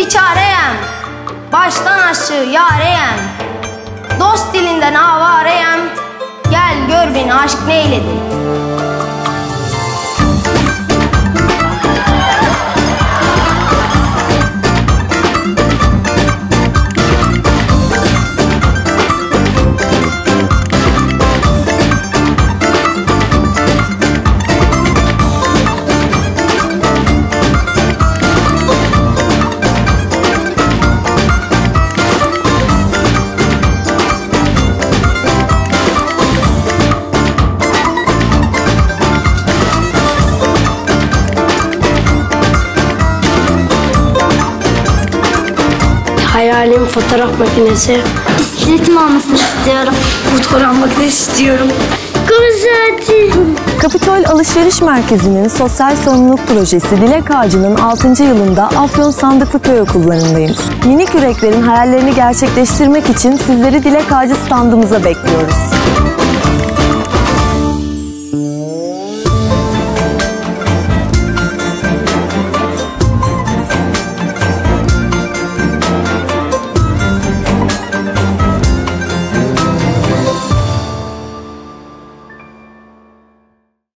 biçareyem Baştan aşığı yareyem Dost dilinden avareyem Gel gör beni aşk neyledi? Hayalim fotoğraf makinesi. Bisikletim olmasını istiyorum. Fotoğraf makinesi istiyorum. Güzeldi. Kapitol Alışveriş Merkezi'nin sosyal sorumluluk projesi Dilek Ağacı'nın 6. yılında Afyon Sandıklı Köy Okullarındayız. Minik yüreklerin hayallerini gerçekleştirmek için sizleri Dilek Ağacı standımıza bekliyoruz.